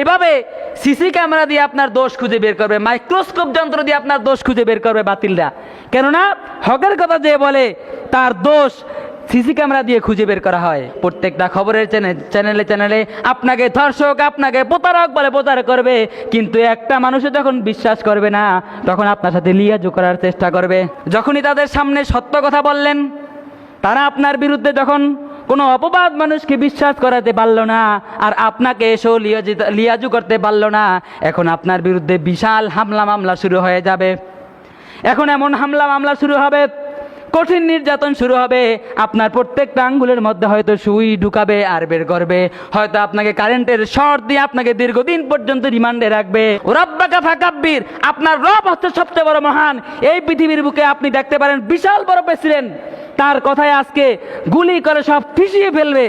এভাবে CC camera দিয়ে আপনার দোষ খুঁজে বের করবে, মাইক্রোস্কোপ যন্ত্র দিয়ে আপনার দোষ খুঁজে বের করবে বাতিলরা। কেননা, হকের কথা যে বলে, তার দোষ সিসি ক্যামেরা দিয়ে খুঁজে বের করা হয়। প্রত্যেকটা খবরের চ্যানেল চ্যানেলে আপনাকে ধর্ষক, আপনাকে প্রতারক বলে প্রচার করবে, কিন্তু একটা মানুষও যখন বিশ্বাস করবে না, তখন আপনার সাথে লিয়াজু করার চেষ্টা করবে। যখনই তাদের সামনে সত্য কথা বললেন, তারা আপনার বিরুদ্ধে যখন কোনো অপবাদ মানুষকে বিশ্বাস করাতে পারল না, আর আপনাকে এসেও লিয়াজি- করতে পারল না। এখন আপনার বিরুদ্ধে বিশাল হামলা মামলা শুরু হয়ে যাবে। এখন এমন হামলা মামলা শুরু হবে, কঠিন নির্যাতন শুরু হবে। আপনার প্রত্যেকটা আঙ্গুলের মধ্যে হয়তো সুই ঢুকাবে আর বের করবে। হয়তো আপনাকে কারেন্টের শর্ট দিয়ে আপনাকে দীর্ঘদিন পর্যন্ত রিমান্ডে রাখবে। রব্বাকা আপনার রব হচ্ছে সবচেয়ে বড় মহান। এই পৃথিবীর বুকে আপনি দেখতে পারেন বিশাল বড় প্রেসিডেন্ট। তার কথায় আজকে গুলি করে সব ফিসিয়ে ফেলবে।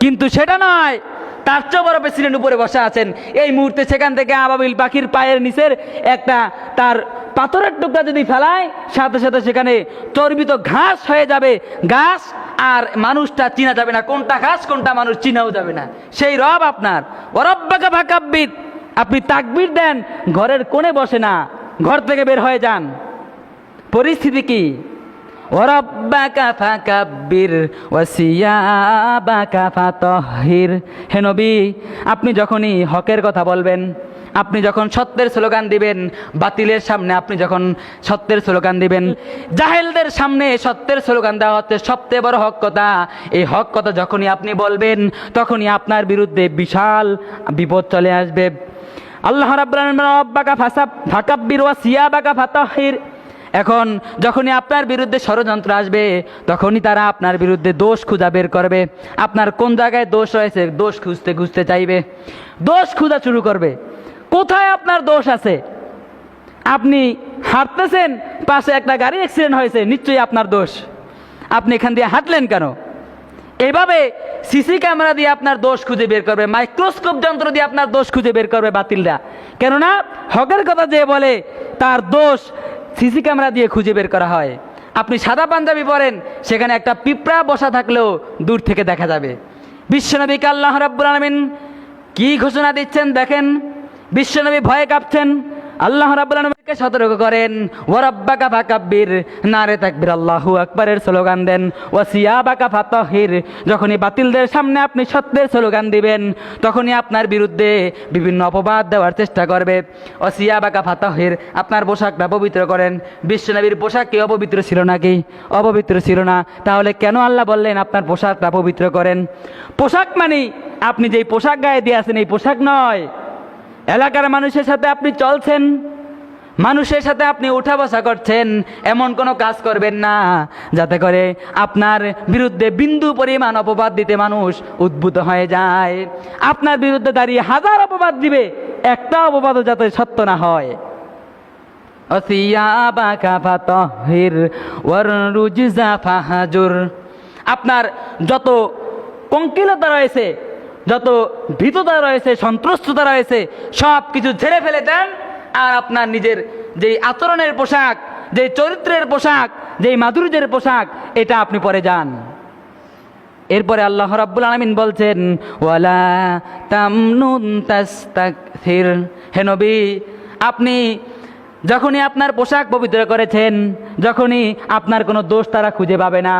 কিন্তু সেটা নয়, তার চেয়ে বড় প্রেসিডেন্ট উপরে বসে আছেন। এই মুহূর্তে সেখান থেকে আবাবিল পাখির পায়ের নিচের একটা তার পাথরের টুকরা যদি ফেলায়, সাথে সাথে সেখানে চর্বিত ঘাস হয়ে যাবে। ঘাস আর মানুষটা চিনা যাবে না। কোনটা ঘাস, কোনটা মানুষ চিনাও যাবে না। সেই রব আপনার। অরব্বাকা ফাকাব্বির। আপনি তাকবির দেন, ঘরের কোণে বসে না। ঘর থেকে বের হয়ে যান। পরিস্থিতি কি? হে নবী, আপনি যখনই হকের কথা বলবেন, আপনি যখন সত্যের স্লোগান দিবেন, বাতিলের সামনে আপনি যখন সত্যের স্লোগান দিবেন, জাহেলদের সামনে সত্যের স্লোগান দেওয়া হচ্ছে সবচেয়ে বড় হক কথা। এই হক কথা যখনই আপনি বলবেন, তখনই আপনার বিরুদ্ধে বিশাল বিপদ চলে আসবে। আল্লাহ রব্বাকা ফাসাব ফাকাব্বির ওয়া সিয়াবাকা ফাতাহির। এখন যখনই আপনার বিরুদ্ধে ষড়যন্ত্র আসবে, তখনই তারা আপনার বিরুদ্ধে দোষ খুঁজা বের করবে। আপনার কোন জায়গায় দোষ রয়েছে, দোষ খুঁজতে খুঁজতে চাইবে। দোষ খুঁজা শুরু করবে। কোথায় আপনার দোষ আছে? আপনি হাঁটতেছেন, পাশে একটা গাড়ি অ্যাক্সিডেন্ট হয়েছে, নিশ্চয়ই আপনার দোষ। আপনি এখান দিয়ে হাঁটলেন কেন? এভাবে সিসি ক্যামেরা দিয়ে আপনার দোষ খুঁজে বের করবে, মাইক্রোস্কোপ যন্ত্র দিয়ে আপনার দোষ খুঁজে বের করবে বাতিলরা। কেননা হকের কথা যে বলে, তার দোষ সিসি ক্যামেরা দিয়ে খুঁজে বের করা হয়। আপনি সাদা পাঞ্জাবি পরেন, সেখানে একটা পিঁপড়া বসা থাকলেও দূর থেকে দেখা যাবে। বিশ্বনবী আল্লাহ রাব্বুল আলমিন কী ঘোষণা দিচ্ছেন দেখেন? বিশ্বনবী ভয়ে কাঁপছেন আল্লাহ আলামিনকে সতর্ক করেন ওয়ারাব্বাকা ফাকাব্বির নারে তাকবির আল্লাহু আকবারের স্লোগান দেন ওয়াসিয়াবাকা ফাতাহির যখনই বাতিলদের সামনে আপনি সত্যের স্লোগান দিবেন, তখনই আপনার বিরুদ্ধে বিভিন্ন অপবাদ দেওয়ার চেষ্টা করবে। ওয়াসিয়াবাকা ফাতাহির আপনার পোশাকটা পবিত্র করেন বিশ্বনবীর পোশাক কি অপবিত্র ছিল নাকি? অপবিত্র ছিল না, তাহলে কেন আল্লাহ বললেন আপনার পোশাকটা পবিত্র করেন? পোশাক মানে আপনি যেই পোশাক গায়ে দিয়ে আছেন, এই পোশাক নয়। এলাকার মানুষের সাথে আপনি চলছেন, মানুষের সাথে আপনি উঠা বসা করছেন, এমন কোনো কাজ করবেন না। যাতে করে আপনার বিরুদ্ধে বিন্দু পরিমাণ অপবাদ দিতে মানুষ উদ্ভূত হয়ে যায়। আপনার বিরুদ্ধে দাঁড়িয়ে হাজার অপবাদ দিবে, একটা অপবাদও যাতে সত্য না হয়। আপনার যত কঙ্কিলতা রয়েছে যত ভীততা রয়েছে, সন্ত্রস্ততা রয়েছে, সব কিছু ঝেড়ে ফেলে দেন আর আপনার নিজের যেই আচরণের পোশাক, যেই চরিত্রের পোশাক, যেই মাধুর্যের পোশাক, এটা আপনি পরে যান। এরপরে আল্লাহ রাব্বুল আলামিন বলছেন, ওয়ালা তামনুন তাস্তাকথির হে নবী, আপনি যখনই আপনার পোশাক পবিত্র করেছেন, যখনই আপনার কোনো দোষ তারা খুঁজে পাবে না।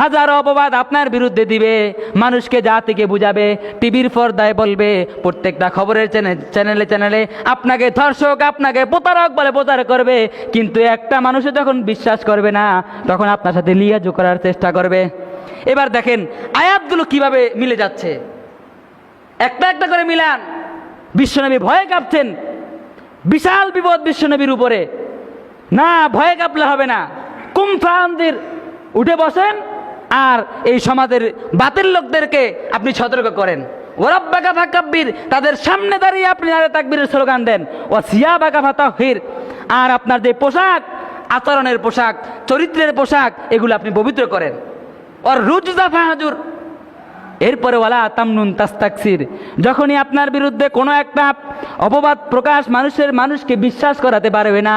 হাজারো অপবাদ আপনার বিরুদ্ধে দিবে, মানুষকে থেকে বুঝাবে, টিভির পর্দায় বলবে, প্রত্যেকটা খবরের চ্যানেলে চ্যানেলে আপনাকে ধর্ষক, আপনাকে প্রতারক বলে প্রচার করবে, কিন্তু একটা মানুষও যখন বিশ্বাস করবে না, তখন আপনার সাথে লিয়াজু করার চেষ্টা করবে। এবার দেখেন, আয়াতগুলো কীভাবে মিলে যাচ্ছে? একটা একটা করে মিলান। বিশ্বনবী ভয়ে কাঁপছেন। বিশাল বিপদ বিশ্বনবীর উপরে। না, ভয়ে কাঁপলে হবে না। কুমফান্দির, উঠে বসেন আর এই সমাজের বাতিল লোকদেরকে আপনি সতর্ক করেন। ওরাব্বাকা ফাকাব্বির, তাদের সামনে দাঁড়িয়ে আপনি নারে তাকবীরের স্লোগান দেন। ও সিয়া বাকা ফাতাহির আর আপনার যে পোশাক, আচরণের পোশাক, চরিত্রের পোশাক, এগুলো আপনি পবিত্র করেন। ওর রুজদা ফাহাজুর। এরপরে ওয়ালা তামনুন তাস্তাকসির। যখনই আপনার বিরুদ্ধে কোনো একটা অপবাদ প্রকাশ মানুষের মানুষকে বিশ্বাস করাতে পারবে না,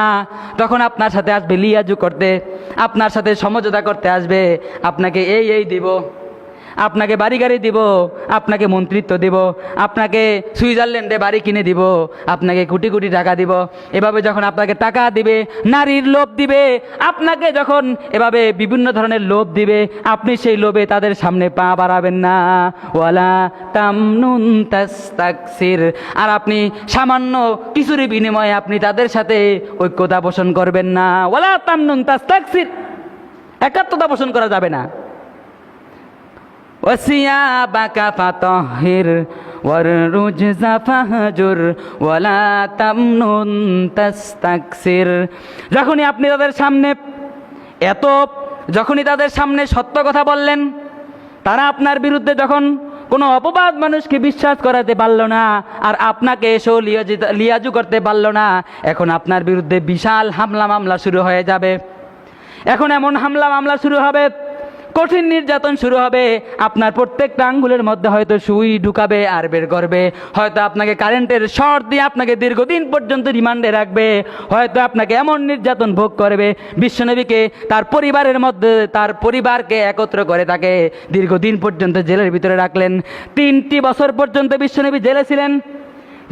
তখন আপনার সাথে আসবে লিয়াজু করতে, আপনার সাথে সমঝোতা করতে আসবে, আপনাকে এই এই দিব। আপনাকে বাড়ি গাড়ি দিব, আপনাকে মন্ত্রিত্ব দিব, আপনাকে সুইজারল্যান্ডে বাড়ি কিনে দিব, আপনাকে কোটি কোটি টাকা দিব, এভাবে যখন আপনাকে টাকা দিবে, নারীর লোভ দিবে, আপনাকে যখন এভাবে বিভিন্ন ধরনের লোভ দিবে, আপনি সেই লোভে তাদের সামনে পা বাড়াবেন না। ওয়ালা তামনুন তাস্তাকসির। আর আপনি সামান্য কিছুর বিনিময়ে আপনি তাদের সাথে ঐক্যতা পোষণ করবেন না। ওয়ালা তামনুন তাস্তাকসির। একাত্মতা পোষণ করা যাবে না। وثيابك فطهر والرجز فهجر ولا تمنن تستكثر যখনই আপনি তাদের সামনে এত যখনই তাদের সামনে সত্য কথা বললেন তারা আপনার বিরুদ্ধে যখন কোনো অপবাদ মানুষকে বিশ্বাস করাতে পারলো না আর আপনাকে এসেও লিয়াজি- লিয়াজু করতে পারলো না এখন আপনার বিরুদ্ধে বিশাল হামলা মামলা শুরু হয়ে যাবে এখন এমন হামলা মামলা শুরু হবে কঠিন নির্যাতন শুরু হবে। আপনার প্রত্যেকটা আঙ্গুলের মধ্যে হয়তো সুই ঢুকাবে আর বের করবে। হয়তো আপনাকে কারেন্টের শর্ট দিয়ে আপনাকে দীর্ঘদিন পর্যন্ত রিমান্ডে রাখবে। হয়তো আপনাকে এমন নির্যাতন ভোগ করবে, বিশ্বনবীকে তার পরিবারের মধ্যে, তার পরিবারকে একত্র করে তাকে দীর্ঘদিন পর্যন্ত জেলের ভিতরে রাখলেন। তিনটি বছর পর্যন্ত বিশ্বনবী জেলে ছিলেন।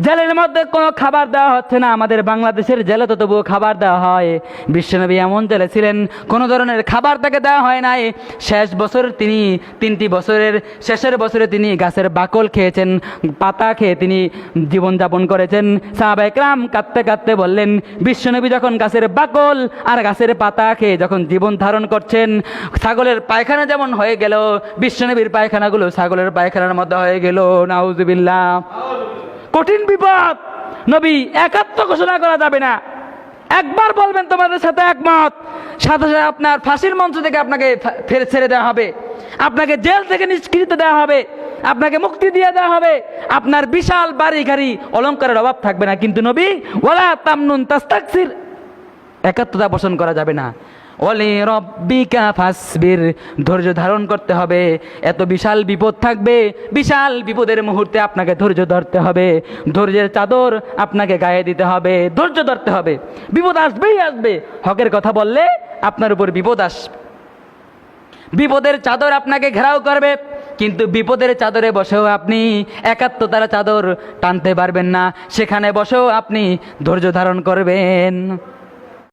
জেলের মধ্যে কোনো খাবার দেওয়া হচ্ছে না। আমাদের বাংলাদেশের জেলে তো তবুও খাবার দেওয়া হয়। বিশ্বনবী এমন জেলে ছিলেন, কোনো ধরনের খাবার তাকে দেওয়া হয় নাই। শেষ বছর তিনি, তিনটি বছরের, শেষের বছরে তিনি গাছের বাকল খেয়েছেন, পাতা খেয়ে তিনি জীবনযাপন করেছেন। সাহাবাইকরাম কাঁদতে কাঁদতে বললেন, বিশ্বনবী যখন গাছের বাকল আর গাছের পাতা খেয়ে যখন জীবন ধারণ করছেন, ছাগলের পায়খানা যেমন হয়ে গেল, বিশ্বনবীর পায়খানাগুলো ছাগলের পায়খানার মধ্যে হয়ে গেল। নাউজুবিল্লাহ। কঠিন বিপদ। নবী, একাত্ম ঘোষণা করা যাবে না। একবার বলবেন তোমাদের সাথে একমত। সাথে সাথে আপনার ফাঁসির মঞ্চ থেকে আপনাকে ফের ছেড়ে দেওয়া হবে। আপনাকে জেল থেকে নিষ্কৃত দেওয়া হবে। আপনাকে মুক্তি দিয়ে দেওয়া হবে। আপনার বিশাল বাড়ি গাড়ি অলঙ্কারের অভাব থাকবে না। কিন্তু নবী ওলা তামনুন তাস্তাকসির। একাত্মতা পোষণ করা যাবে না। ওলি রব্বিকা ফাসবির। ধৈর্য ধারণ করতে হবে। এত বিশাল বিপদ থাকবে, বিশাল বিপদের মুহূর্তে আপনাকে ধৈর্য ধরতে হবে। ধৈর্যের চাদর আপনাকে গায়ে দিতে হবে। ধৈর্য ধরতে হবে। বিপদ আসবেই আসবে। হকের কথা বললে আপনার উপর বিপদ আসবে। বিপদের চাদর আপনাকে ঘেরাও করবে, কিন্তু বিপদের চাদরে বসেও আপনি একাত্মতার চাদর টানতে পারবেন না। সেখানে বসেও আপনি ধৈর্য ধারণ করবেন।